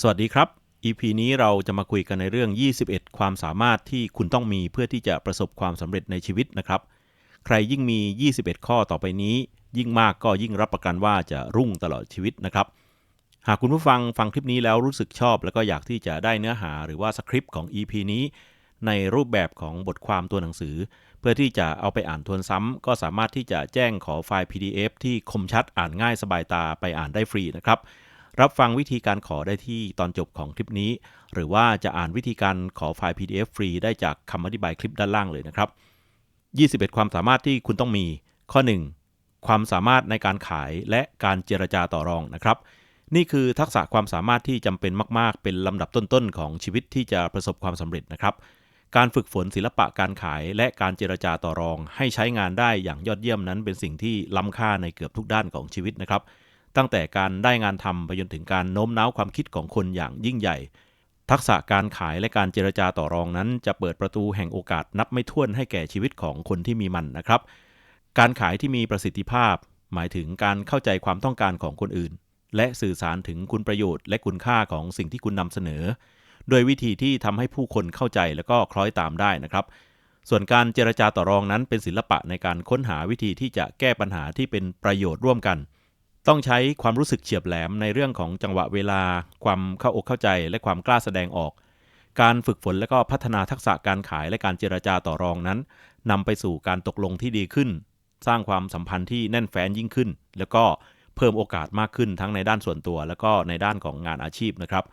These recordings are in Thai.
สวัสดีครับ EP นี้เราจะมาคุยกันในเรื่อง 21 ความสามารถที่คุณต้องมีเพื่อที่จะประสบความสำเร็จในชีวิตนะครับ ใครยิ่งมี 21 ข้อต่อไปนี้ ยิ่งมากก็ยิ่งรับประกันว่าจะรุ่งตลอดชีวิตนะครับ หากคุณผู้ฟังฟังคลิปนี้แล้วรู้สึกชอบ แล้วก็อยากที่จะได้เนื้อหาหรือว่าสคริปต์ของ EP นี้ ในรูปแบบของบทความตัวหนังสือ เพื่อที่จะเอาไปอ่านทวนซ้ำก็สามารถที่จะแจ้งขอไฟล์ PDF ที่คมชัดอ่านง่ายสบายตาไปอ่านได้ฟรีนะครับ รับฟังวิธีการขอได้ที่ตอนจบของคลิปนี้ หรือว่าจะอ่านวิธีการขอไฟล์ PDF ฟรีได้จากคำอธิบายคลิปด้านล่างเลยนะครับ 21 ความสามารถที่คุณต้องมี ข้อ 1 ความสามารถในการขายและการเจรจาต่อรองนะครับ นี่คือทักษะความสามารถที่จำเป็นมาก ๆ เป็นลำดับต้น ๆ ของชีวิตที่จะประสบความสำเร็จนะครับการฝึกฝนศิลปะการขายและการเจรจาต่อรอง ให้ใช้งานได้อย่างยอดเยี่ยมนั้นเป็นสิ่งที่ล้ำค่าในเกือบทุกด้านของชีวิตนะครับ ตั้งแต่การได้งานทำไปจนถึงการโน้มน้าวความคิดของคนอย่างยิ่งใหญ่ ทักษะการขายและการเจรจาต่อรองนั้น จะเปิดประตูแห่งโอกาสนับไม่ถ้วนให้แก่ชีวิตของคนที่มีมันนะครับ การขายที่มีประสิทธิภาพ หมายถึงการเข้าใจความต้องการของคนอื่น และสื่อสารถึงคุณประโยชน์ และคุณค่าของสิ่งที่คุณนำเสนอ โดยวิธีที่ทำให้ผู้คนเข้าใจและก็คล้อยตามได้นะครับส่วนการเจรจาต่อรองนั้นเป็นศิลปะในการค้นหาวิธีที่จะแก้ปัญหาที่เป็นประโยชน์ร่วมกัน ต้องใช้ความรู้สึกเฉียบแหลมในเรื่องของจังหวะเวลา ความเข้าอกเข้าใจ และความกล้าแสดงออก การฝึกฝนและก็พัฒนาทักษะการขายและการเจรจาต่อรองนั้นนำไปสู่การตกลงที่ดีขึ้น สร้างความสัมพันธ์ที่แน่นแฟ้นยิ่งขึ้น แล้วก็เพิ่มโอกาสมากขึ้นทั้งในด้านส่วนตัว และก็ในด้านของงานอาชีพนะครับ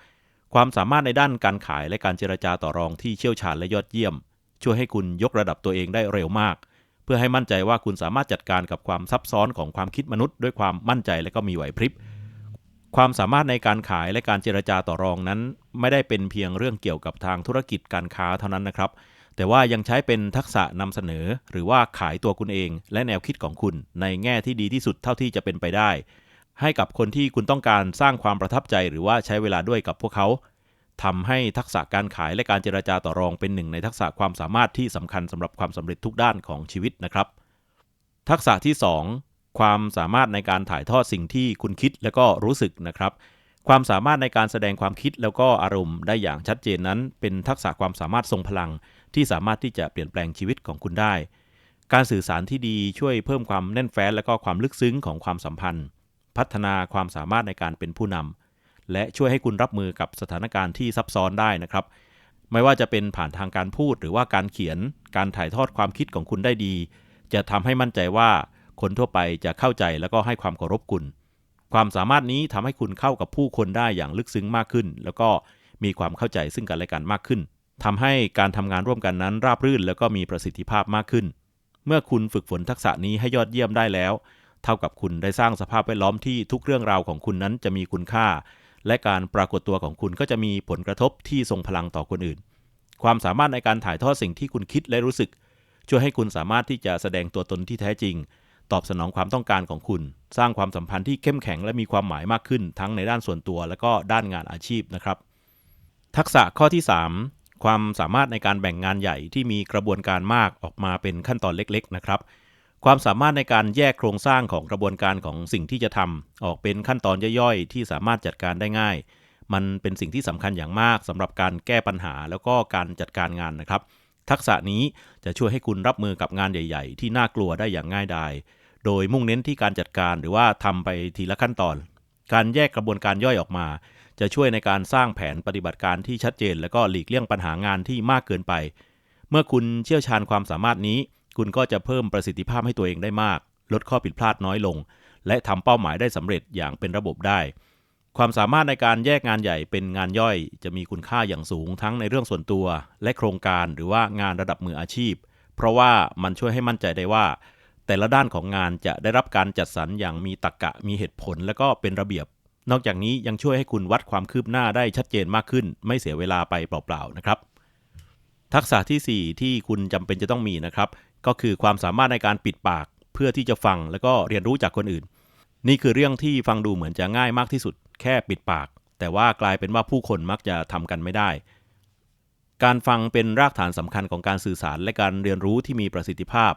ความสามารถในด้านการขายและการเจรจาต่อรองที่เชี่ยวชาญและยอดเยี่ยม ช่วยให้คุณยกระดับตัวเองได้เร็วมาก พื่อให้มั่นใจว่าคุณสามารถจัดการกับความซับซ้อนของความคิดมนุษย์ ด้วยความมั่นใจและก็มีไหวพริบ ความสามารถในการขายและการเจรจาต่อรองนั้น ไม่ได้เป็นเพียงเรื่องเกี่ยวกับทางธุรกิจการค้าเท่านั้นนะครับ แต่ว่ายังใช้เป็นทักษะนำเสนอ หรือว่าขายตัวคุณเอง และแนวคิดของคุณในแง่ที่ดีที่สุดเท่าที่จะเป็นไปได้ ให้กับคนที่คุณต้องการสร้างความประทับใจ หรือว่าใช้เวลาด้วยกับพวกเขา ทำให้ทักษะการขายและการเจรจาต่อรองเป็นหนึ่งในทักษะความสามารถที่สำคัญสำหรับความสำเร็จทุกด้านของชีวิตนะครับ ทักษะที่ 2 ความสามารถในการถ่ายทอดสิ่งที่คุณคิดและก็รู้สึกนะครับ ความสามารถในการแสดงความคิดแล้วก็อารมณ์ได้อย่างชัดเจนนั้น เป็นทักษะความสามารถทรงพลัง ที่สามารถที่จะเปลี่ยนแปลงชีวิตของคุณได้ การสื่อสารที่ดีช่วยเพิ่มความแน่นแฟ้นและก็ความลึกซึ้งของความสัมพันธ์ พัฒนาความสามารถในการเป็นผู้นำ และช่วยให้คุณรับมือกับสถานการณ์ที่ซับซ้อนได้นะครับ ไม่ว่าจะเป็นผ่านทางการพูดหรือว่าการเขียน การถ่ายทอดความคิดของคุณได้ดี จะทำให้มั่นใจว่าคนทั่วไปจะเข้าใจแล้วก็ให้ความเคารพคุณ ความสามารถนี้ทำให้คุณเข้ากับผู้คนได้อย่างลึกซึ้งมากขึ้น แล้วก็มีความเข้าใจซึ่งกันและกันมากขึ้นทำให้การทำงานร่วมกันนั้นราบรื่น แล้วก็มีประสิทธิภาพมากขึ้น เมื่อคุณฝึกฝนทักษะนี้ให้ยอดเยี่ยมได้แล้ว เท่ากับคุณได้สร้างสภาพแวดล้อมที่ทุกเรื่องราวของคุณนั้นจะมีคุณค่า และการปรากฏตัวของคุณก็จะมีผลกระทบที่ทรงพลังต่อคนอื่น ความสามารถในการถ่ายทอดสิ่งที่คุณคิดและรู้สึก ช่วยให้คุณสามารถที่จะแสดงตัวตนที่แท้จริง ตอบสนองความต้องการของคุณ สร้างความสัมพันธ์ที่เข้มแข็งและมีความหมายมากขึ้น ทั้งในด้านส่วนตัว และก็ด้านงานอาชีพนะครับ ทักษะข้อที่ 3 ความสามารถในการแบ่งงานใหญ่ที่มีกระบวนการมากออกมาเป็นขั้นตอนเล็ก ๆ นะครับ ความสามารถในการแยกโครงสร้างของกระบวนการของสิ่งที่จะทำออกเป็นขั้นตอนย่อยๆ ที่สามารถจัดการได้ง่าย มันเป็นสิ่งที่สำคัญอย่างมากสำหรับการแก้ปัญหาแล้วก็การจัดการงานนะครับ ทักษะนี้จะช่วยให้คุณรับมือกับงานใหญ่ ๆ ที่น่ากลัวได้อย่างง่ายดายโดยมุ่งเน้นที่การจัดการหรือว่าทำไปทีละขั้นตอน การแยกกระบวนการย่อยออกมา จะช่วยในการสร้างแผนปฏิบัติการที่ชัดเจน และก็หลีกเลี่ยงปัญหางานที่มากเกินไป เมื่อคุณเชี่ยวชาญความสามารถนี้ คุณก็จะเพิ่มประสิทธิภาพให้ตัวเองได้มาก ลดข้อผิดพลาดน้อยลง และทำเป้าหมายได้สำเร็จอย่างเป็นระบบได้ ความสามารถในการแยกงานใหญ่เป็นงานย่อย จะมีคุณค่าอย่างสูงทั้งในเรื่องส่วนตัว และโครงการหรือว่างานระดับมืออาชีพ เพราะว่ามันช่วยให้มั่นใจได้ว่า แต่ละด้านของงานจะได้รับการจัดสรรอย่างมีตรรกะมีเหตุผล และก็เป็นระเบียบ นอกจากนี้ยังช่วยให้คุณวัดความคืบหน้าได้ชัดเจนมากขึ้น ไม่เสียเวลาไปเปล่าๆนะครับทักษะที่ 4 ที่คุณจำเป็นจะต้องมีนะครับ ก็คือความสามารถในการปิดปากเพื่อที่จะฟังแล้วก็เรียนรู้จากคนอื่น นี่คือเรื่องที่ฟังดูเหมือนจะง่ายมากที่สุด แค่ปิดปาก แต่ว่ากลายเป็นว่าผู้คนมักจะทำกันไม่ได้ การฟังเป็นรากฐานสำคัญของการสื่อสารและการเรียนรู้ที่มีประสิทธิภาพ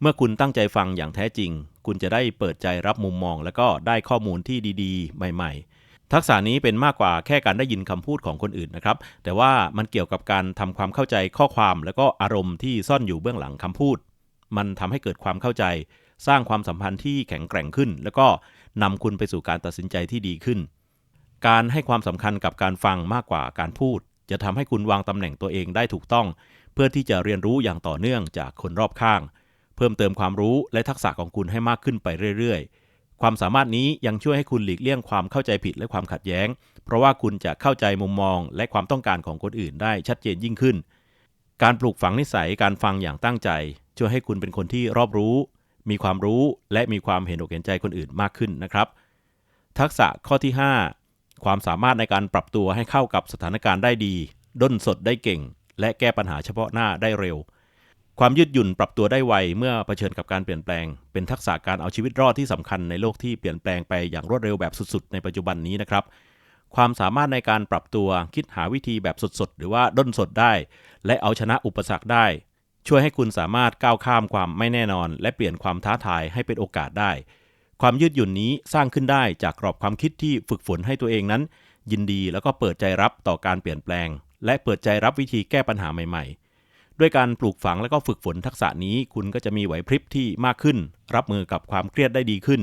เมื่อคุณตั้งใจฟังอย่างแท้จริง คุณจะได้เปิดใจรับมุมมอง และก็ได้ข้อมูลที่ดี ๆ ใหม่ ๆ ทักษะนี้เป็นมากกว่าแค่การได้ยินคำพูดของคนอื่นนะครับ แต่ว่ามันเกี่ยวกับการทำความเข้าใจข้อความ แล้วก็อารมณ์ที่ซ่อนอยู่เบื้องหลังคำพูด มันทำให้เกิดความเข้าใจ สร้างความสัมพันธ์ที่แข็งแกร่งขึ้น แล้วก็นำคุณไปสู่การตัดสินใจที่ดีขึ้น การให้ความสำคัญกับการฟังมากกว่าการพูด จะทำให้คุณวางตำแหน่งตัวเองได้ถูกต้อง เพื่อที่จะเรียนรู้อย่างต่อเนื่องจากคนรอบข้าง เพิ่มเติมความรู้และทักษะของคุณให้มากขึ้นไปเรื่อยๆ ความสามารถนี้ยังช่วยให้คุณหลีกเลี่ยงความเข้าใจผิดและความขัดแย้ง เพราะว่าคุณจะเข้าใจมุมมองและความต้องการของคนอื่นได้ชัดเจนยิ่งขึ้น การปลูกฝังนิสัยการฟังอย่างตั้งใจ ช่วยให้คุณเป็นคนที่รอบรู้ มีความรู้และมีความเห็นอกเห็นใจคนอื่นมากขึ้นนะครับ ทักษะข้อที่ 5 ความสามารถในการปรับตัวให้เข้ากับสถานการณ์ได้ดี ด้นสดได้เก่ง และแก้ปัญหาเฉพาะหน้าได้เร็ว ความยืดหยุ่นปรับตัวได้ไวเมื่อเผชิญกับการเปลี่ยนแปลง เป็นทักษะการเอาชีวิตรอดที่สำคัญในโลกที่เปลี่ยนแปลงไปอย่างรวดเร็วแบบสุดๆ ในปัจจุบันนี้นะครับ ความสามารถในการปรับตัวคิดหาวิธีแบบสดๆ หรือว่าด้นสดได้ และเอาชนะอุปสรรคได้ ช่วยให้คุณสามารถก้าวข้ามความไม่แน่นอน และเปลี่ยนความท้าทายให้เป็นโอกาสได้ ความยืดหยุ่นนี้สร้างขึ้นได้จากกรอบความคิดที่ฝึกฝนให้ตัวเองนั้น ยินดีแล้วก็เปิดใจรับต่อการเปลี่ยนแปลง และเปิดใจรับวิธีแก้ปัญหาใหม่ๆ ด้วยการปลูกฝังและก็ฝึกฝนทักษะนี้ คุณก็จะมีไหวพริบที่มากขึ้น รับมือกับความเครียดได้ดีขึ้น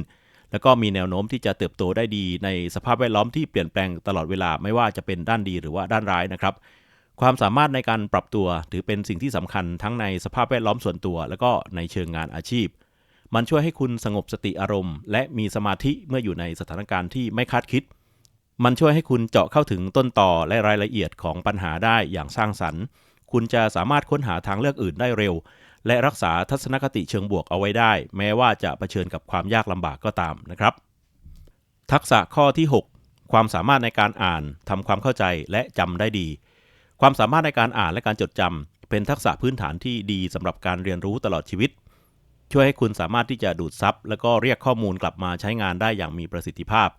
แล้วก็มีแนวโน้มที่จะเติบโตได้ดีในสภาพแวดล้อมที่เปลี่ยนแปลงตลอดเวลาไม่ว่าจะเป็นด้านดีหรือว่าด้านร้ายนะครับ ความสามารถในการปรับตัวถือเป็นสิ่งที่สำคัญทั้งในสภาพแวดล้อมส่วนตัว แล้วก็ในเชิงงานอาชีพ มันช่วยให้คุณสงบสติอารมณ์ และมีสมาธิเมื่ออยู่ในสถานการณ์ที่ไม่คาดคิด มันช่วยให้คุณเจาะเข้าถึงต้นต่อและรายละเอียดของปัญหาได้อย่างสร้างสรรค์ คุณจะสามารถค้นหาทางเลือกอื่นได้เร็ว และรักษาทัศนคติเชิงบวกเอาไว้ได้ แม้ว่าจะะเผชิญกับความยากลำบากก็ตามนะครับ ทักษะข้อที่ 6 ความสามารถในการอ่านทำความเข้าใจและจำได้ดี ความสามารถในการอ่านและการจดจำเป็นทักษะพื้นฐานที่ดีสำหรับการเรียนรู้ตลอดชีวิต ช่วยให้คุณสามารถที่จะดูดซับและก็เรียกข้อมูลกลับมาใช้งานได้อย่างมีประสิทธิภาพ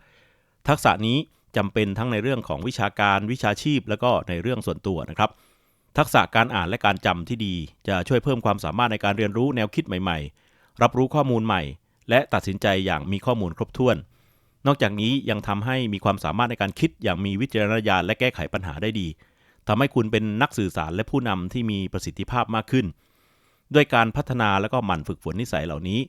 ทักษะนี้จำเป็นทั้งในเรื่องของวิชาการวิชาชีพ และก็ในเรื่องส่วนตัวนะครับ ทักษะการอ่านและการจำที่ดี จะช่วยเพิ่มความสามารถในการเรียนรู้แนวคิดใหม่ ๆ รับรู้ข้อมูลใหม่ และตัดสินใจอย่างมีข้อมูลครบถ้วน นอกจากนี้ยังทำให้มีความสามารถในการคิดอย่างมีวิจารณญาณและแก้ไขปัญหาได้ดีทำให้คุณเป็นนักสื่อสารและผู้นำที่มีประสิทธิภาพมากขึ้น ด้วยการพัฒนาและก็หมั่นฝึกฝนนิสัยเหล่านี้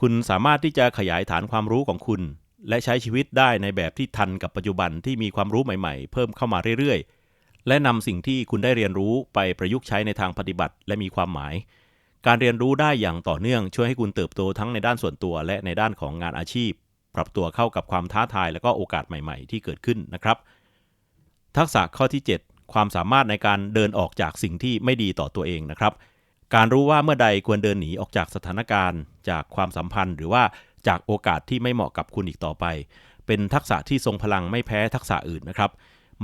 คุณสามารถที่จะขยายฐานความรู้ของคุณ และใช้ชีวิตได้ในแบบที่ทันกับปัจจุบันที่มีความรู้ใหม่ ๆ เพิ่มเข้ามาเรื่อยๆ และนำสิ่งที่คุณได้เรียนรู้ไปประยุกต์ใช้ในทางปฏิบัติ และมีความหมาย การเรียนรู้ได้อย่างต่อเนื่องช่วยให้คุณเติบโตทั้งในด้านส่วนตัว และในด้านของงานอาชีพ ปรับตัวเข้ากับความท้าทาย และก็โอกาสใหม่ ๆ ที่เกิดขึ้นนะครับ ทักษะข้อที่ 7 ความสามารถในการเดินออกจากสิ่งที่ไม่ดีต่อตัวเองนะครับ การรู้ว่าเมื่อใดควรเดินหนีออกจากสถานการณ์ จากความสัมพันธ์ หรือว่าจากโอกาสที่ไม่เหมาะกับคุณอีกต่อไป เป็นทักษะที่ทรงพลังไม่แพ้ทักษะอื่นนะครับ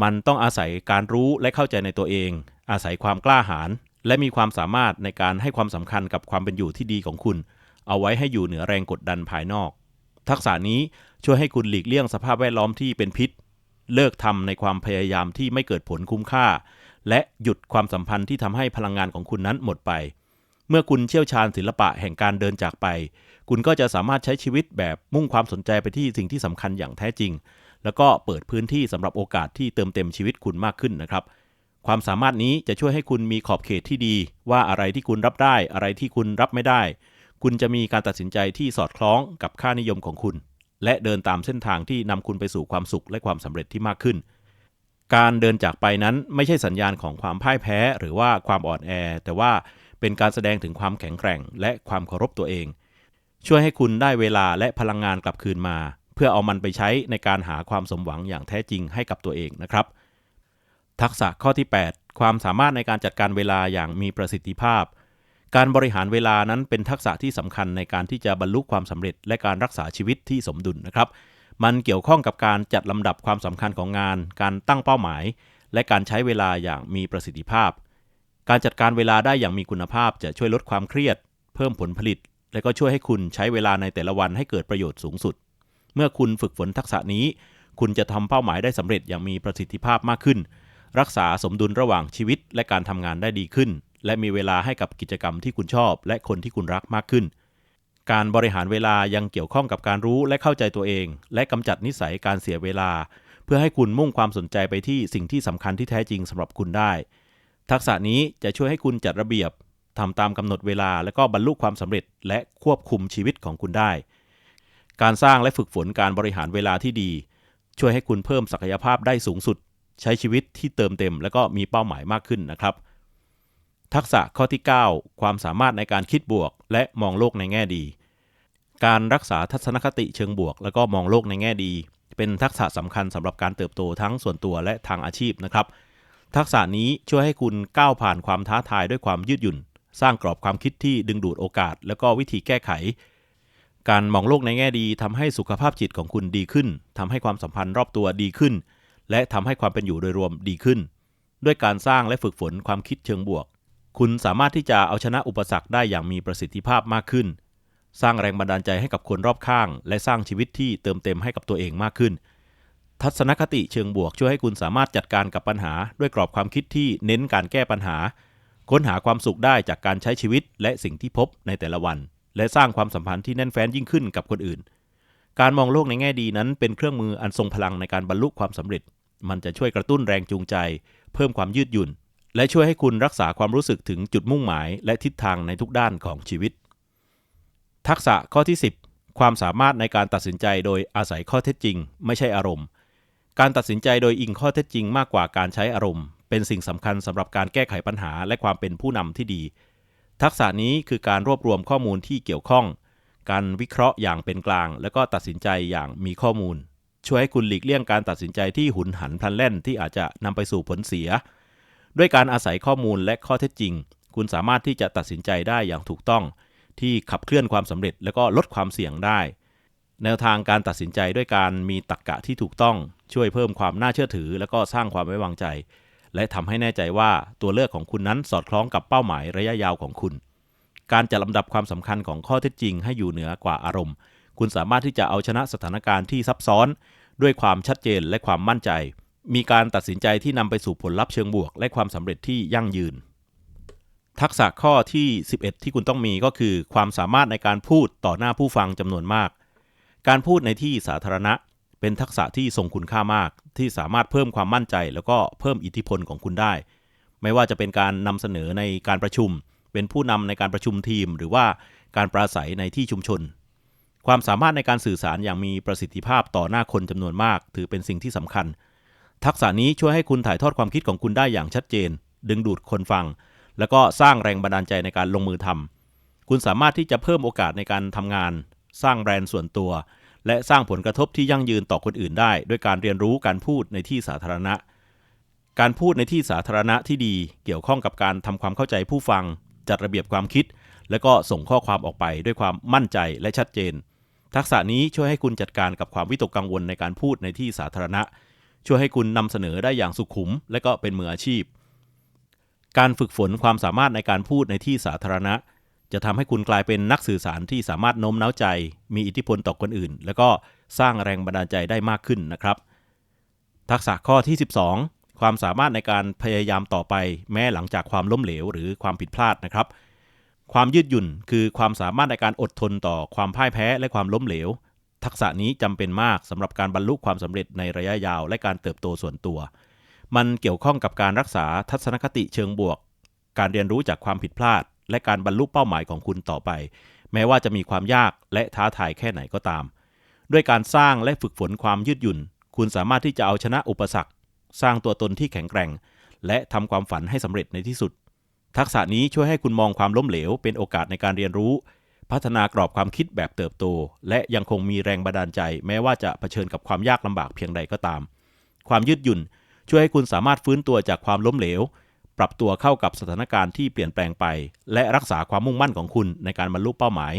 มันต้องอาศัยการรู้และเข้าใจในตัวเอง อาศัยความกล้าหาญและมีความสามารถในการให้ความสำคัญกับความเป็นอยู่ที่ดีของคุณ เอาไว้ให้อยู่เหนือแรงกดดันภายนอก ทักษะนี้ช่วยให้คุณหลีกเลี่ยงสภาพแวดล้อมที่เป็นพิษ เลิกทำในความพยายามที่ไม่เกิดผลคุ้มค่า และหยุดความสัมพันธ์ที่ทำให้พลังงานของคุณนั้นหมดไป เมื่อคุณเชี่ยวชาญศิลปะแห่งการเดินจากไป คุณก็จะสามารถใช้ชีวิตแบบมุ่งความสนใจไปที่สิ่งที่สำคัญอย่างแท้จริง แล้วก็เปิดพื้นที่สำหรับโอกาสที่เติมเต็มชีวิตคุณมากขึ้นนะครับ ความสามารถนี้จะช่วยให้คุณมีขอบเขตที่ดี ว่าอะไรที่คุณรับได้ อะไรที่คุณรับไม่ได้ คุณจะมีการตัดสินใจที่สอดคล้องกับค่านิยมของคุณ และเดินตามเส้นทางที่นำคุณไปสู่ความสุขและความสำเร็จที่มากขึ้น การเดินจากไปนั้นไม่ใช่สัญญาณของความพ่ายแพ้ หรือว่าความอ่อนแอ แต่ว่าเป็นการแสดงถึงความแข็งแกร่ง และความเคารพตัวเอง ช่วยให้คุณได้เวลาและพลังงานกลับคืนมา เพื่อเอามันไปใช้ในการหาความสมหวังอย่างแท้จริงให้กับตัวเองนะครับ ทักษะข้อที่ 8 ความสามารถในการจัดการเวลาอย่างมีประสิทธิภาพ การบริหารเวลานั้นเป็นทักษะที่สำคัญในการที่จะบรรลุความสำเร็จ และการรักษาชีวิตที่สมดุลนะครับ มันเกี่ยวข้องกับการจัดลำดับความสำคัญของงาน การตั้งเป้าหมาย และการใช้เวลาอย่างมีประสิทธิภาพ การจัดการเวลาได้อย่างมีคุณภาพจะช่วยลดความเครียด เพิ่มผลผลิต และก็ช่วยให้คุณใช้เวลาในแต่ละวันให้เกิดประโยชน์สูงสุด เมื่อคุณฝึกฝนทักษะนี้ คุณจะทำเป้าหมายได้สำเร็จอย่างมีประสิทธิภาพมากขึ้น รักษาสมดุลระหว่างชีวิตและการทำงานได้ดีขึ้น และมีเวลาให้กับกิจกรรมที่คุณชอบ และคนที่คุณรักมากขึ้น การบริหารเวลายังเกี่ยวข้องกับการรู้และเข้าใจตัวเอง และกำจัดนิสัยการเสียเวลา เพื่อให้คุณมุ่งความสนใจไปที่สิ่งที่สำคัญที่แท้จริงสำหรับคุณได้ ทักษะนี้จะช่วยให้คุณจัดระเบียบทำตามกำหนดเวลาและก็บรรลุความสำเร็จและควบคุมชีวิตของคุณได้ การสร้างและฝึกฝนการบริหารเวลาที่ดี ช่วยให้คุณเพิ่มศักยภาพได้สูงสุด ใช้ชีวิตที่เติมเต็ม และก็มีเป้าหมายมากขึ้นนะครับ ทักษะข้อที่ 9 ความสามารถในการคิดบวก และมองโลกในแง่ดี การรักษาทัศนคติเชิงบวก แล้วก็มองโลกในแง่ดี เป็นทักษะสำคัญสำหรับการเติบโตทั้งส่วนตัวและทางอาชีพนะครับ ทักษะนี้ช่วยให้คุณก้าวผ่านความท้าทายด้วยความยืดหยุ่น สร้างกรอบความคิดที่ดึงดูดโอกาส แล้วก็วิธีแก้ไข การมองโลกในแง่ดีทำให้สุขภาพจิตของคุณดีขึ้นทำให้ความสัมพันธ์รอบตัวดีขึ้น และทำให้ความเป็นอยู่โดยรวมดีขึ้น ด้วยการสร้างและฝึกฝนความคิดเชิงบวก คุณสามารถที่จะเอาชนะอุปสรรคได้อย่างมีประสิทธิภาพมากขึ้น สร้างแรงบันดาลใจให้กับคนรอบข้าง และสร้างชีวิตที่เติมเต็มให้กับตัวเองมากขึ้น ทัศนคติเชิงบวก ช่วยให้คุณสามารถจัดการกับปัญหา ด้วยกรอบความคิดที่เน้นการแก้ปัญหา ค้นหาความสุขได้จากการใช้ชีวิตและสิ่งที่พบในแต่ละวัน และสร้างความสัมพันธ์ที่แน่นแฟ้นยิ่งขึ้นกับคนอื่น การมองโลกในแง่ดีนั้นเป็นเครื่องมืออันทรงพลังในการบรรลุความสำเร็จ มันจะช่วยกระตุ้นแรงจูงใจ เพิ่มความยืดหยุ่น และช่วยให้คุณรักษาความรู้สึกถึงจุดมุ่งหมาย และทิศทางในทุกด้านของชีวิต ทักษะข้อที่ 10 ความสามารถในการตัดสินใจโดยอาศัยข้อเท็จจริง ไม่ใช่อารมณ์ การตัดสินใจโดยอิงข้อเท็จจริงมากกว่าการใช้อารมณ์ เป็นสิ่งสำคัญสำหรับการแก้ไขปัญหาและความเป็นผู้นำที่ดี ทักษะนี้คือการรวบรวมข้อมูลที่เกี่ยวข้อง การวิเคราะห์อย่างเป็นกลาง และก็ตัดสินใจอย่างมีข้อมูล ช่วยให้คุณหลีกเลี่ยงการตัดสินใจที่หุนหันพลันแล่นที่อาจจะนำไปสู่ผลเสีย ด้วยการอาศัยข้อมูลและข้อเท็จจริง คุณสามารถที่จะตัดสินใจได้อย่างถูกต้อง ที่ขับเคลื่อนความสำเร็จ และก็ลดความเสี่ยงได้ แนวทางการตัดสินใจด้วยการมีตรรกกะที่ถูกต้อง ช่วยเพิ่มความน่าเชื่อถือ และก็สร้างความไว้วางใจ และทำให้แน่ใจว่าตัวเลือกของคุณนั้นสอดคล้องกับเป้าหมายระยะยาวของคุณ การจัดลำดับความสำคัญของข้อเท็จจริงให้อยู่เหนือกว่าอารมณ์ คุณสามารถที่จะเอาชนะสถานการณ์ที่ซับซ้อน ด้วยความชัดเจนและความมั่นใจ มีการตัดสินใจที่นำไปสู่ผลลัพธ์เชิงบวก และความสำเร็จที่ยั่งยืน ทักษะข้อที่ 11 ที่คุณต้องมีก็คือ ความสามารถในการพูดต่อหน้าผู้ฟังจำนวนมาก การพูดในที่สาธารณะ เป็นทักษะที่ทรงคุณค่ามาก ที่สามารถเพิ่มความมั่นใจ แล้วก็เพิ่มอิทธิพลของคุณได้ ไม่ว่าจะเป็นการนำเสนอในการประชุม เป็นผู้นำในการประชุมทีม หรือว่าการปราศัยในที่ชุมชน ความสามารถในการสื่อสารอย่างมีประสิทธิภาพต่อหน้าคนจำนวนมาก ถือเป็นสิ่งที่สำคัญ ทักษะนี้ช่วยให้คุณถ่ายทอดความคิดของคุณได้อย่างชัดเจน ดึงดูดคนฟัง แล้วก็สร้างแรงบันดาลใจในการลงมือทำคุณสามารถที่จะเพิ่มโอกาสในการทำงาน สร้างแบรนด์ส่วนตัว และสร้างผลกระทบที่ยั่งยืนต่อคนอื่นได้ ด้วยการเรียนรู้การพูดในที่สาธารณะ การพูดในที่สาธารณะที่ดีเกี่ยวข้องกับการทำความเข้าใจผู้ฟัง จัดระเบียบความคิด และก็ส่งข้อความออกไปด้วยความมั่นใจและชัดเจน ทักษะนี้ช่วยให้คุณจัดการกับความวิตกกังวลในการพูดในที่สาธารณะ ช่วยให้คุณนำเสนอได้อย่างสุขุม และก็เป็นมืออาชีพ การฝึกฝนความสามารถในการพูดในที่สาธารณะ จะทำให้คุณกลายเป็นนักสื่อสารที่สามารถโน้มน้าวใจ มีอิทธิพลต่อคนอื่น แล้วก็สร้างแรงบันดาลใจได้มากขึ้นนะครับ ทักษะข้อที่ 12 ความสามารถในการพยายามต่อไป แม้หลังจากความล้มเหลวหรือความผิดพลาดนะครับ ความยืดหยุ่นคือความสามารถในการอดทนต่อความพ่ายแพ้และความล้มเหลว ทักษะนี้จำเป็นมากสำหรับการบรรลุความสำเร็จในระยะยาว และการเติบโตส่วนตัว มันเกี่ยวข้องกับการรักษาทัศนคติเชิงบวก การเรียนรู้จากความผิดพลาด และการบรรลุเป้าหมายของคุณต่อไป แม้ว่าจะมีความยากและท้าทายแค่ไหนก็ตาม ด้วยการสร้างและฝึกฝนความยืดหยุ่น คุณสามารถที่จะเอาชนะอุปสรรค สร้างตัวตนที่แข็งแกร่ง และทำความฝันให้สำเร็จในที่สุด ทักษะนี้ช่วยให้คุณมองความล้มเหลว เป็นโอกาสในการเรียนรู้ พัฒนากรอบความคิดแบบเติบโต และยังคงมีแรงบันดาลใจ แม้ว่าจะเผชิญกับความยากลำบากเพียงใดก็ตาม ความยืดหยุ่นช่วยให้คุณสามารถฟื้นตัวจากความล้มเหลว ปรับตัวเข้ากับสถานการณ์ที่เปลี่ยนแปลงไป และรักษาความมุ่งมั่นของคุณในการบรรลุเป้าหมาย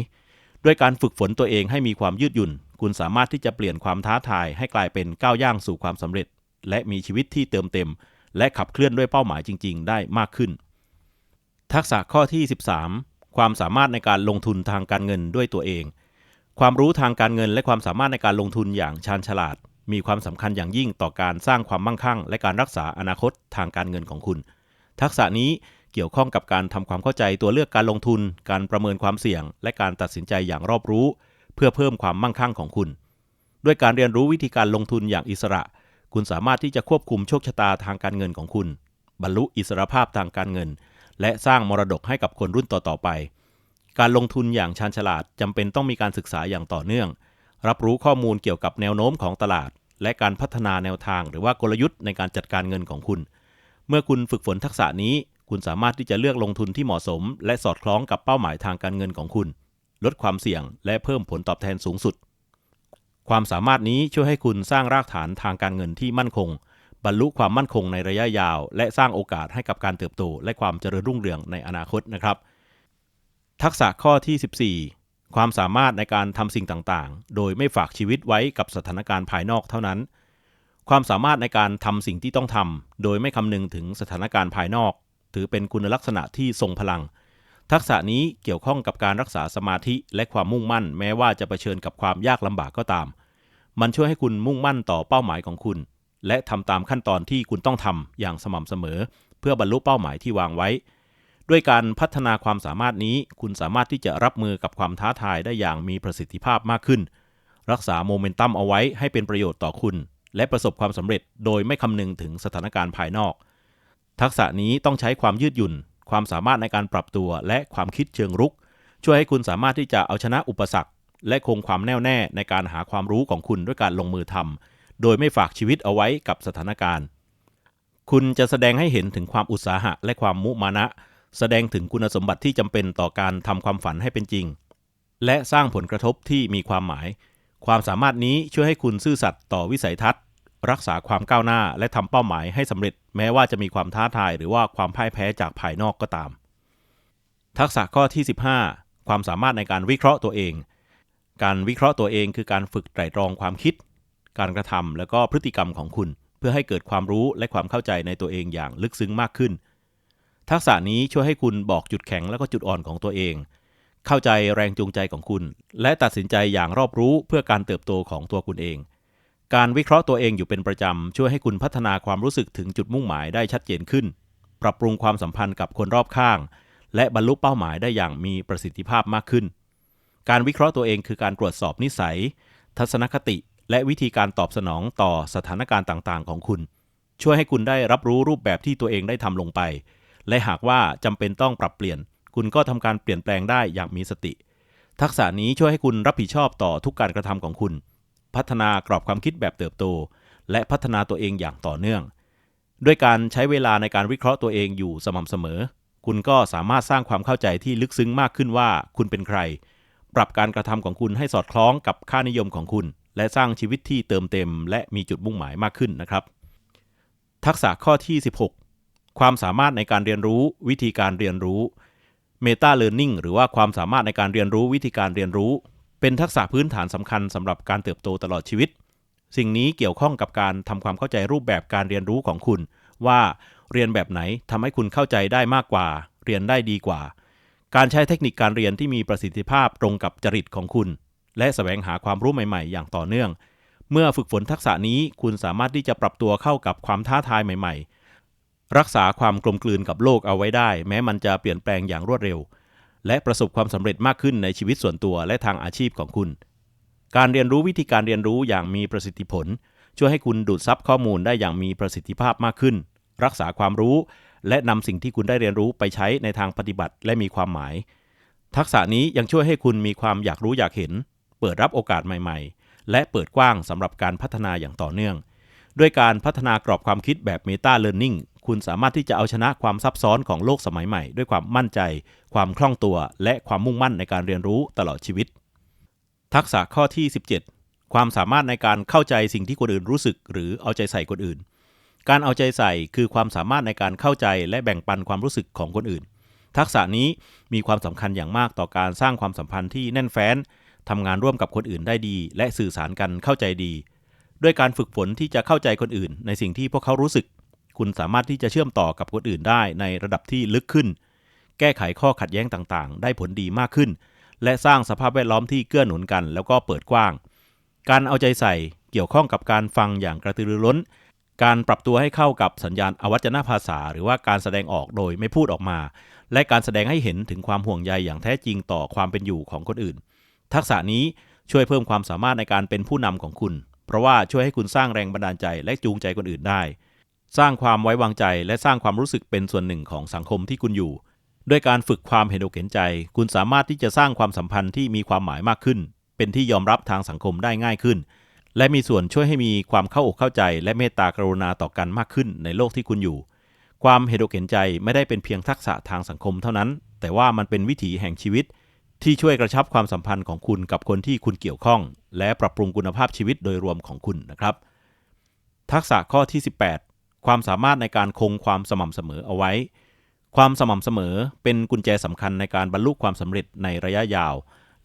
ด้วยการฝึกฝนตัวเองให้มีความยืดหยุ่น คุณสามารถที่จะเปลี่ยนความท้าทายให้กลายเป็นก้าวย่างสู่ความสำเร็จ และมีชีวิตที่เติมเต็ม และขับเคลื่อนด้วยเป้าหมายจริง ๆ ได้มากขึ้น ทักษะข้อที่ 13 ความสามารถในการลงทุนทางการเงินด้วยตัวเอง ความรู้ทางการเงินและความสามารถในการลงทุนอย่างชาญฉลาด มีความสำคัญอย่างยิ่งต่อการสร้างความมั่งคั่ง และการรักษาอนาคตทางการเงินของคุณ ทักษะนี้เกี่ยวข้องกับการทำความเข้าใจตัวเลือกการลงทุน การประเมินความเสี่ยง และการตัดสินใจอย่างรอบรู้ เพื่อเพิ่มความมั่งคั่งของคุณ ด้วยการเรียนรู้วิธีการลงทุนอย่างอิสระ คุณสามารถที่จะควบคุมโชคชะตาทางการเงินของคุณ บรรลุอิสรภาพทางการเงิน และสร้างมรดกให้กับคนรุ่นต่อๆไป การลงทุนอย่างชาญฉลาดจำเป็นต้องมีการศึกษาอย่างต่อเนื่อง รับรู้ข้อมูลเกี่ยวกับแนวโน้มของตลาด และการพัฒนาแนวทาง หรือว่ากลยุทธ์ในการจัดการเงินของคุณเเมื่อคุณฝึกฝนทักษะนี้ คุณสามารถที่จะเลือกลงทุนที่เหมาะสม และสอดคล้องกับเป้าหมายทางการเงินของคุณ ลดความเสี่ยง และเพิ่มผลตอบแทนสูงสุด ความสามารถนี้ช่วยให้คุณสร้างรากฐานทางการเงินที่มั่นคง บรรลุความมั่นคงในระยะยาว และสร้างโอกาสให้กับการเติบโต และความเจริญรุ่งเรืองในอนาคตนะครับ ทักษะข้อที่ 14 ความสามารถในการทำสิ่งต่างๆ โดยไม่ฝากชีวิตไว้กับสถานการณ์ภายนอกเท่านั้น ความสามารถในการทำสิ่งที่ต้องทำโดยไม่คำนึงถึงสถานการณ์ภายนอก ถือเป็นคุณลักษณะที่ทรงพลัง ทักษะนี้เกี่ยวข้องกับการรักษาสมาธิและความมุ่งมั่น แม้ว่าจะเผชิญกับความยากลำบากก็ตาม มันช่วยให้คุณมุ่งมั่นต่อเป้าหมายของคุณ และทำตามขั้นตอนที่คุณต้องทำอย่างสม่ำเสมอ เพื่อบรรลุเป้าหมายที่วางไว้ ด้วยการพัฒนาความสามารถนี้ คุณสามารถที่จะรับมือกับความท้าทายได้อย่างมีประสิทธิภาพมากขึ้น รักษาโมเมนตัมเอาไว้ให้เป็นประโยชน์ต่อคุณ และประสบความสำเร็จโดยไม่คำนึงถึงสถานการณ์ภายนอก ทักษะนี้ต้องใช้ความยืดหยุ่น ความสามารถในการปรับตัวและความคิดเชิงรุก ช่วยให้คุณสามารถที่จะเอาชนะอุปสรรค และคงความแน่วแน่ในการหาความรู้ของคุณด้วยการลงมือทำโดยไม่ฝากชีวิตเอาไว้กับสถานการณ์ คุณจะแสดงให้เห็นถึงความอุตสาหะและความมุมานะ แสดงถึงคุณสมบัติที่จำเป็นต่อการทำความฝันให้เป็นจริง และสร้างผลกระทบที่มีความหมาย ความสามารถนี้ช่วยให้คุณซื่อสัตย์ต่อวิสัยทัศน์ รักษาความก้าวหน้าและทำเป้าหมายให้สำเร็จแม้ว่าจะมีความท้าทายหรือว่าความพ่ายแพ้จากภายนอกก็ตาม ทักษะข้อที่ 15 ความสามารถในการวิเคราะห์ตัวเอง การวิเคราะห์ตัวเองคือการฝึกไตร่ตรองความคิด การกระทำและก็พฤติกรรมของคุณ เพื่อให้เกิดความรู้และความเข้าใจในตัวเองอย่างลึกซึ้งมากขึ้น ทักษะนี้ช่วยให้คุณบอกจุดแข็งและก็จุดอ่อนของตัวเอง เข้าใจแรงจูงใจของคุณ และตัดสินใจอย่างรอบรู้เพื่อการเติบโตของตัวคุณเอง การวิเคราะห์ตัวเองอยู่เป็นประจำ ช่วยให้คุณพัฒนาความรู้สึกถึงจุดมุ่งหมายได้ชัดเจนขึ้น ปรับปรุงความสัมพันธ์กับคนรอบข้าง และบรรลุเป้าหมายได้อย่างมีประสิทธิภาพมากขึ้น การวิเคราะห์ตัวเองคือการตรวจสอบนิสัย ทัศนคติ และวิธีการตอบสนองต่อสถานการณ์ต่างๆ ของคุณ ช่วยให้คุณได้รับรู้รูปแบบที่ตัวเองได้ทำลงไป และหากว่าจำเป็นต้องปรับเปลี่ยน คุณก็ทำการเปลี่ยนแปลงได้อย่างมีสติ ทักษะนี้ช่วยให้คุณรับผิดชอบต่อทุกการกระทำของคุณ พัฒนากรอบความคิดแบบเติบโต และพัฒนาตัวเองอย่างต่อเนื่อง ด้วยการใช้เวลาในการวิเคราะห์ตัวเองอยู่สม่ำเสมอ คุณก็สามารถสร้างความเข้าใจที่ลึกซึ้งมากขึ้นว่าคุณเป็นใคร ปรับการกระทำของคุณให้สอดคล้องกับค่านิยมของคุณ และสร้างชีวิตที่เติมเต็ม และมีจุดมุ่งหมายมากขึ้นนะครับ ทักษะข้อที่ 16 ความสามารถในการเรียนรู้วิธีการเรียนรู้ Meta Learning หรือว่าความสามารถในการเรียนรู้วิธีการเรียนรู้ เป็นทักษะพื้นฐานสำคัญสำหรับการเติบโตตลอดชีวิต สิ่งนี้เกี่ยวข้องกับการทำความเข้าใจรูปแบบการเรียนรู้ของคุณ ว่าเรียนแบบไหนทำให้คุณเข้าใจได้มากกว่า เรียนได้ดีกว่า การใช้เทคนิคการเรียนที่มีประสิทธิภาพตรงกับจริตของคุณ และแสวงหาความรู้ใหม่ๆ อย่างต่อเนื่อง เมื่อฝึกฝนทักษะนี้คุณสามารถที่จะปรับตัวเข้ากับความท้าทายใหม่ ๆ รักษาความกลมกลืนกับโลกเอาไว้ได้ แม้มันจะเปลี่ยนแปลงอย่างรวดเร็ว และประสบความสำเร็จมากขึ้นในชีวิตส่วนตัวและทางอาชีพของคุณ การเรียนรู้วิธีการเรียนรู้อย่างมีประสิทธิผล ช่วยให้คุณดูดซับข้อมูลได้อย่างมีประสิทธิภาพมากขึ้น รักษาความรู้ และนำสิ่งที่คุณได้เรียนรู้ไปใช้ในทางปฏิบัติและมีความหมาย ทักษะนี้ยังช่วยให้คุณมีความอยากรู้อยากเห็น เปิดรับโอกาสใหม่ ๆ และเปิดกว้างสำหรับการพัฒนาอย่างต่อเนื่อง ด้วยการพัฒนากรอบความคิดแบบ Meta Learning คุณสามารถที่จะเอาชนะความซับซ้อนของโลกสมัยใหม่ ด้วยความมั่นใจ ความคล่องตัว และความมุ่งมั่นในการเรียนรู้ตลอดชีวิต ทักษะข้อที่ 17 ความสามารถในการเข้าใจสิ่งที่คนอื่นรู้สึก หรือเอาใจใส่คนอื่น การเอาใจใส่คือความสามารถในการเข้าใจและแบ่งปันความรู้สึกของคนอื่น ทักษะนี้มีความสำคัญอย่างมากต่อการสร้างความสัมพันธ์ที่แน่นแฟ้นทำงานร่วมกับคนอื่นได้ดี และสื่อสารกันเข้าใจดี ด้วยการฝึกฝนที่จะเข้าใจคนอื่น ในสิ่งที่พวกเขารู้สึก คุณสามารถที่จะเชื่อมต่อกับคนอื่นได้ในระดับที่ลึกขึ้น แก้ไขข้อขัดแย้งต่างๆ ได้ผลดีมากขึ้น และสร้างสภาพแวดล้อมที่เกื้อหนุนกัน แล้วก็เปิดกว้าง การเอาใจใส่เกี่ยวข้องกับการฟังอย่างกระตือรือร้น การปรับตัวให้เข้ากับสัญญาณอวัจนภาษา หรือว่าการแสดงออกโดยไม่พูดออกมา และการแสดงให้เห็นถึงความห่วงใยอย่างแท้จริงต่อความเป็นอยู่ของคนอื่น ทักษะนี้ช่วยเพิ่มความสามารถในการเป็นผู้นำของคุณ เพราะว่าช่วยให้คุณสร้างแรงบันดาลใจและจูงใจคนอื่นได้ สร้างความไว้วางใจ และสร้างความรู้สึกเป็นส่วนหนึ่งของสังคมที่คุณอยู่ ด้วยการฝึกความเห็นอกเห็นใจ คุณสามารถที่จะสร้างความสัมพันธ์ที่มีความหมายมากขึ้น เป็นที่ยอมรับทางสังคมได้ง่ายขึ้น และมีส่วนช่วยให้มีความเข้าอกเข้าใจ และเมตตากรุณาต่อกันมากขึ้นในโลกที่คุณอยู่ ความเห็นอกเห็นใจไม่ได้เป็นเพียงทักษะทางสังคมเท่านั้น แต่ว่ามันเป็นวิถีแห่งชีวิต ที่ช่วยกระชับความสัมพันธ์ของคุณกับคนที่คุณเกี่ยวข้อง และปรับปรุงคุณภาพชีวิตโดยรวมของคุณนะครับ ทักษะข้อที่ 18 ความสามารถในการคงความสม่ำเสมอเอาไว้ ความสม่ำเสมอเป็นกุญแจสำคัญในการบรรลุความสำเร็จในระยะยาว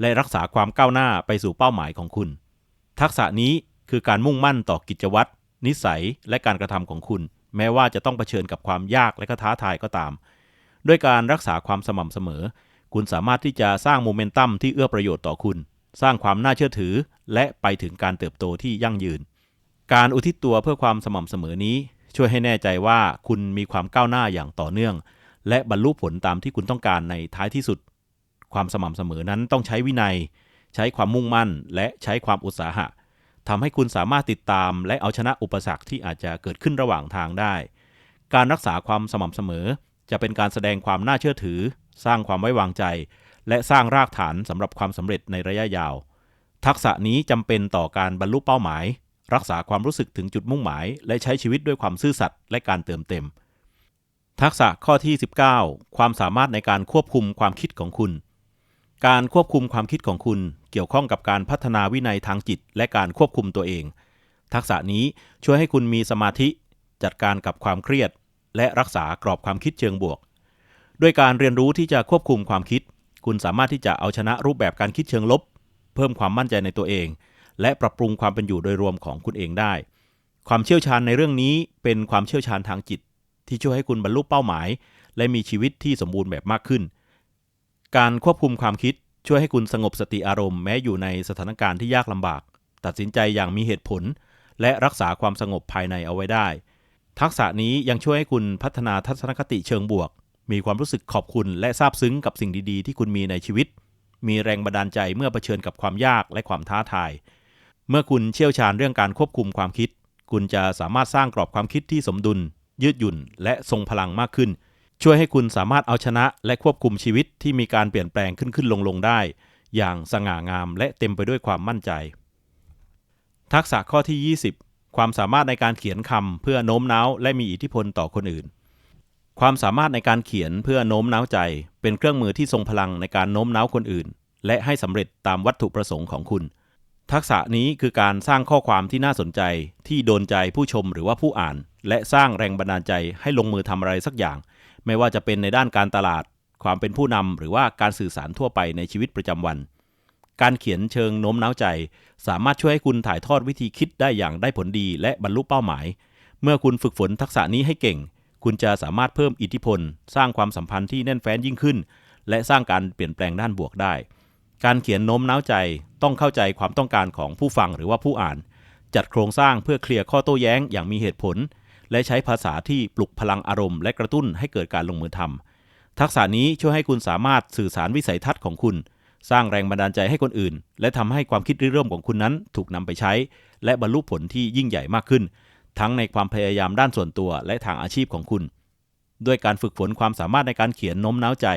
และรักษาความก้าวหน้าไปสู่เป้าหมายของคุณ ทักษะนี้คือการมุ่งมั่นต่อกิจวัตรนิสัยและการกระทำของคุณ แม้ว่าจะต้องเผชิญกับความยากและก็ท้าทายก็ตาม ด้วยการรักษาความสม่ำเสมอ คุณสามารถที่จะสร้างโมเมนตัมที่เอื้อประโยชน์ต่อคุณ สร้างความน่าเชื่อถือ และไปถึงการเติบโตที่ยั่งยืน การอุทิศตัวเพื่อความสม่ำเสมอนี้ ช่วยให้แน่ใจว่าคุณมีความก้าวหน้าอย่างต่อเนื่อง และบรรลุผลตามที่คุณต้องการในท้ายที่สุด ความสม่ำเสมอนั้นต้องใช้วินัย ใช้ความมุ่งมั่น และใช้ความอุตสาหะทำให้คุณสามารถติดตาม และเอาชนะอุปสรรคที่อาจจะเกิดขึ้นระหว่างทางได้ การรักษาความสม่ำเสมอ จะเป็นการแสดงความน่าเชื่อถือ สร้างความไว้วางใจ และสร้างรากฐานสำหรับความสำเร็จในระยะยาว ทักษะนี้จำเป็นต่อการบรรลุเป้าหมาย รักษาความรู้สึกถึงจุดมุ่งหมาย และใช้ชีวิตด้วยความซื่อสัตย์และการเติมเต็ม ทักษะข้อที่ 19 ความสามารถในการควบคุมความคิดของคุณ การควบคุมความคิดของคุณ เกี่ยวข้องกับการพัฒนาวินัยทางจิต และการควบคุมตัวเอง ทักษะนี้ช่วยให้คุณมีสมาธิ จัดการกับความเครียด และรักษากรอบความคิดเชิงบวก ด้วยการเรียนรู้ที่จะควบคุมความคิด คุณสามารถที่จะเอาชนะรูปแบบการคิดเชิงลบ เพิ่มความมั่นใจในตัวเอง และปรับปรุงความเป็นอยู่โดยรวมของคุณเองได้ ความเชี่ยวชาญในเรื่องนี้เป็นความเชี่ยวชาญทางจิต ที่ช่วยให้คุณบรรลุเป้าหมาย และมีชีวิตที่สมบูรณ์แบบมากขึ้น การควบคุมความคิดช่วยให้คุณสงบสติอารมณ์แม้อยู่ในสถานการณ์ที่ยากลำบาก ตัดสินใจอย่างมีเหตุผล และรักษาความสงบภายในเอาไว้ได้ ทักษะนี้ยังช่วยให้คุณพัฒนาทัศนคติเชิงบวก มีความรู้สึกขอบคุณและซาบซึ้งกับสิ่งดีๆ ที่คุณมีในชีวิต มีแรงบันดาลใจเมื่อเผชิญกับความยากและความท้าทาย เมื่อคุณเชี่ยวชาญเรื่องการควบคุมความคิด คุณจะสามารถสร้างกรอบความคิดที่สมดุล ยืดหยุ่น และทรงพลังมากขึ้น ช่วยให้คุณสามารถเอาชนะและควบคุมชีวิตที่มีการเปลี่ยนแปลงขึ้นขึ้นลงลงได้ อย่างสง่างามและเต็มไปด้วยความมั่นใจ ทักษะข้อที่ 20 ความสามารถในการเขียนคำเพื่อโน้มน้าวและมีอิทธิพลต่อคนอื่น ความสามารถในการเขียนเพื่อโน้มน้าวใจ เป็นเครื่องมือที่ทรงพลังในการโน้มน้าวคนอื่น และให้สำเร็จตามวัตถุประสงค์ของคุณ ทักษะนี้คือการสร้างข้อความที่น่าสนใจที่โดนใจผู้ชมหรือว่าผู้อ่าน และสร้างแรงบันดาลใจให้ลงมือทำอะไรสักอย่าง ไม่ว่าจะเป็นในด้านการตลาด ความเป็นผู้นำหรือว่าการสื่อสารทั่วไปในชีวิตประจำวัน การเขียนเชิงโน้มน้าวใจ สามารถช่วยให้คุณถ่ายทอดวิธีคิดได้อย่างได้ผลดีและบรรลุเป้าหมาย เมื่อคุณฝึกฝนทักษะนี้ให้เก่ง คุณจะสามารถเพิ่มอิทธิพล สร้างความสัมพันธ์ที่แน่นแฟ้นยิ่งขึ้น และสร้างการเปลี่ยนแปลงด้านบวกได้ การเขียนโน้มน้าวใจต้องเข้าใจความต้องการของผู้ฟังหรือว่าผู้อ่าน จัดโครงสร้างเพื่อเคลียร์ข้อโต้แย้งอย่างมีเหตุผล และใช้ภาษาที่ปลุกพลังอารมณ์และกระตุ้นให้เกิดการลงมือทำทักษะนี้ช่วยให้คุณสามารถสื่อสารวิสัยทัศน์ของคุณ สร้างแรงบันดาลใจให้คนอื่น และทำให้ความคิดริเริ่มของคุณนั้นถูกนำไปใช้ และบรรลุผลที่ยิ่งใหญ่มากขึ้น ทั้งในความพยายามด้านส่วนตัวและทางอาชีพของคุณ ด้วยการฝึกฝนความสามารถในการเขียนโน้มน้าวใจ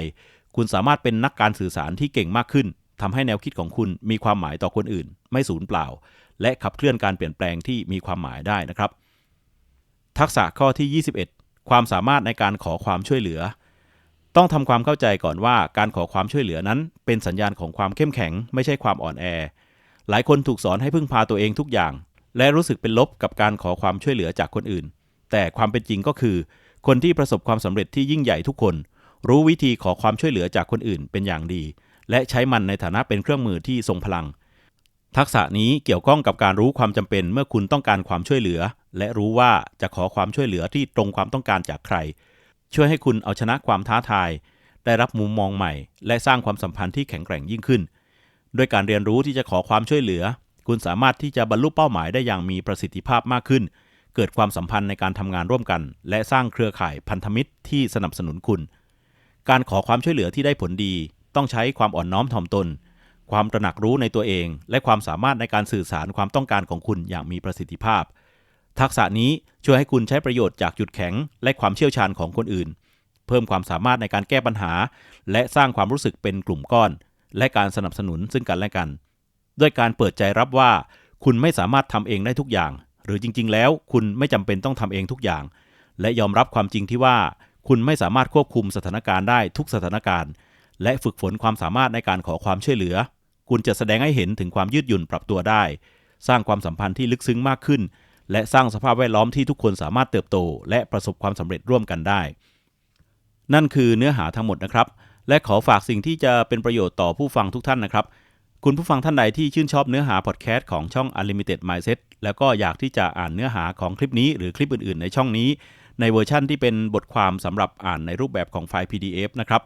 คุณสามารถเป็นนักการสื่อสารที่เก่งมากขึ้น ทำให้แนวคิดของคุณมีความหมายต่อคนอื่น ไม่สูญเปล่า และขับเคลื่อนการเปลี่ยนแปลงที่มีความหมายได้นะครับ ทักษะข้อที่ 21 ความสามารถในการขอความช่วยเหลือ ต้องทำความเข้าใจก่อนว่าการขอความช่วยเหลือนั้น เป็นสัญญาณของความเข้มแข็ง ไม่ใช่ความอ่อนแอ หลายคนถูกสอนให้พึ่งพาตัวเองทุกอย่าง และรู้สึกเป็นลบกับการขอความช่วยเหลือจากคนอื่น แต่ความเป็นจริงก็คือ คนที่ประสบความสำเร็จที่ยิ่งใหญ่ทุกคน รู้วิธีขอความช่วยเหลือจากคนอื่นเป็นอย่างดี และใช้มันในฐานะเป็นเครื่องมือที่ทรงพลัง ทักษะนี้เกี่ยวข้องกับการรู้ความจำเป็นเมื่อคุณต้องการความช่วยเหลือ และรู้ว่าจะขอความช่วยเหลือที่ตรงความต้องการจากใคร ช่วยให้คุณเอาชนะความท้าทาย ได้รับมุมมองใหม่ และสร้างความสัมพันธ์ที่แข็งแกร่งยิ่งขึ้น ด้วยการเรียนรู้ที่จะขอความช่วยเหลือ คุณสามารถที่จะบรรลุเป้าหมายได้อย่างมีประสิทธิภาพมากขึ้น เกิดความสัมพันธ์ในการทำงานร่วมกัน และสร้างเครือข่ายพันธมิตรที่สนับสนุนคุณการขอความช่วยเหลือที่ได้ผลดี ต้องใช้ความอ่อนน้อมถ่อมตน ความตระหนักรู้ในตัวเอง และความสามารถในการสื่อสารความต้องการของคุณอย่างมีประสิทธิภาพ ทักษะนี้ช่วยให้คุณใช้ประโยชน์จากจุดแข็ง และความเชี่ยวชาญของคนอื่น เพิ่มความสามารถในการแก้ปัญหา และสร้างความรู้สึกเป็นกลุ่มก้อน และการสนับสนุนซึ่งกันและกัน ด้วยการเปิดใจรับว่า คุณไม่สามารถทำเองได้ทุกอย่าง หรือจริง ๆ แล้ว คุณไม่จำเป็นต้องทำเองทุกอย่าง และยอมรับความจริงที่ว่า คุณไม่สามารถควบคุมสถานการณ์ได้ทุกสถานการณ์ และฝึกฝนความสามารถในการขอความช่วยเหลือ คุณจะแสดงให้เห็นถึงความยืดหยุ่นปรับตัวได้ สร้างความสัมพันธ์ที่ลึกซึ้งมากขึ้น และสร้างสภาพแวดล้อมที่ทุกคนสามารถเติบโต และประสบความสำเร็จร่วมกันได้ นั่นคือเนื้อหาทั้งหมดนะครับ และขอฝากสิ่งที่จะเป็นประโยชน์ต่อผู้ฟังทุกท่านนะครับคุณผู้ฟังท่านใดที่ชื่นชอบเนื้อหาพอดแคสต์ของช่อง Unlimited Mindset แล้วก็อยากที่จะอ่านเนื้อหาของคลิปนี้หรือคลิปอื่นๆ ในช่องนี้ ในเวอร์ชั่นที่เป็นบทความสำหรับอ่านในรูปแบบของไฟล์ PDF นะครับ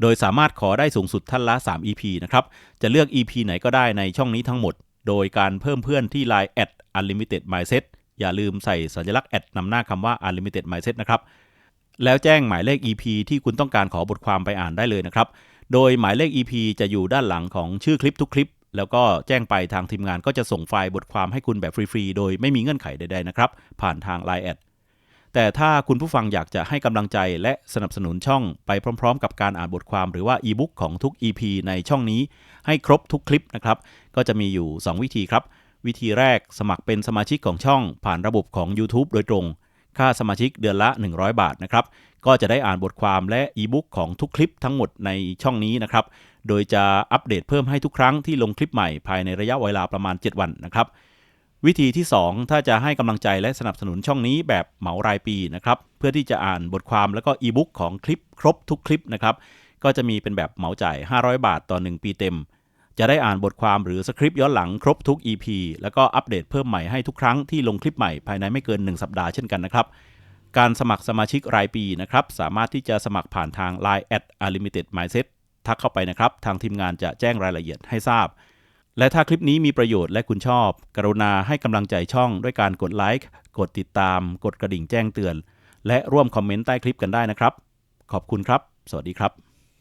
โดยสามารถขอได้สูงสุดท่านละ 3 EP นะครับ จะเลือก EP ไหนก็ได้ในช่องนี้ทั้งหมด โดยการเพิ่มเพื่อนที่ Line at unlimited mindset อย่าลืมใส่สัญลักษณ์แอดนำหน้าคำว่า unlimited mindset นะครับ แล้วแจ้งหมายเลข EP ที่คุณต้องการขอบทความไปอ่านได้เลยนะครับ โดยหมายเลข EP จะอยู่ด้านหลังของชื่อคลิปทุกคลิป แล้วก็แจ้งไปทางทีมงานก็จะส่งไฟล์บทความให้คุณแบบฟรีๆ โดยไม่มีเงื่อนไขใดๆนะครับ ผ่านทาง Line แอด แต่ถ้าคุณผู้ฟังอยากจะให้กำลังใจและสนับสนุนช่องไปพร้อม ๆ กับการอ่านบทความหรือว่าอีบุ๊กของทุก EP ในช่องนี้ ให้ครบทุกคลิปนะครับ ก็จะมีอยู่ 2 วิธีครับ วิธีแรกสมัครเป็นสมาชิกของช่อง ผ่านระบบของ YouTube โดยตรง ค่าสมาชิกเดือนละ 100 บาทนะครับ ก็จะได้อ่านบทความและอีบุ๊กของทุกคลิปทั้งหมดในช่องนี้นะครับ โดยจะอัปเดตเพิ่มให้ทุกครั้งที่ลงคลิปใหม่ภายในระยะเวลาประมาณ 7 วันนะครับ วิธีที่ 2 ถ้าจะให้กำลังใจและสนับสนุนช่องนี้แบบเหมารายปีนะครับเพื่อที่จะอ่านบทความแล้วก็อีบุ๊กของคลิปครบทุกคลิปนะครับก็จะมีเป็นแบบเหมาจ่าย 500 บาทต่อ 1 ปีเต็ม จะได้อ่านบทความหรือสคริปต์ย้อนหลังครบทุก EP แล้วก็อัปเดตเพิ่มใหม่ให้ทุกครั้งที่ลงคลิปใหม่ภายในไม่เกิน 1 สัปดาห์เช่นกันนะครับการสมัครสมาชิกรายปีนะครับสามารถที่จะสมัครผ่านทาง Line at unlimited mindset ทักเข้าไปนะครับ ทางทีมงานจะแจ้งรายละเอียดให้ทราบ และถ้าคลิปนี้มีประโยชน์และคุณชอบ กรุณาให้กำลังใจช่องด้วยการกดไลค์กดติดตาม กดกระดิ่งแจ้งเตือน และร่วมคอมเมนต์ใต้คลิปกันได้นะครับ ขอบคุณครับ สวัสดีครับ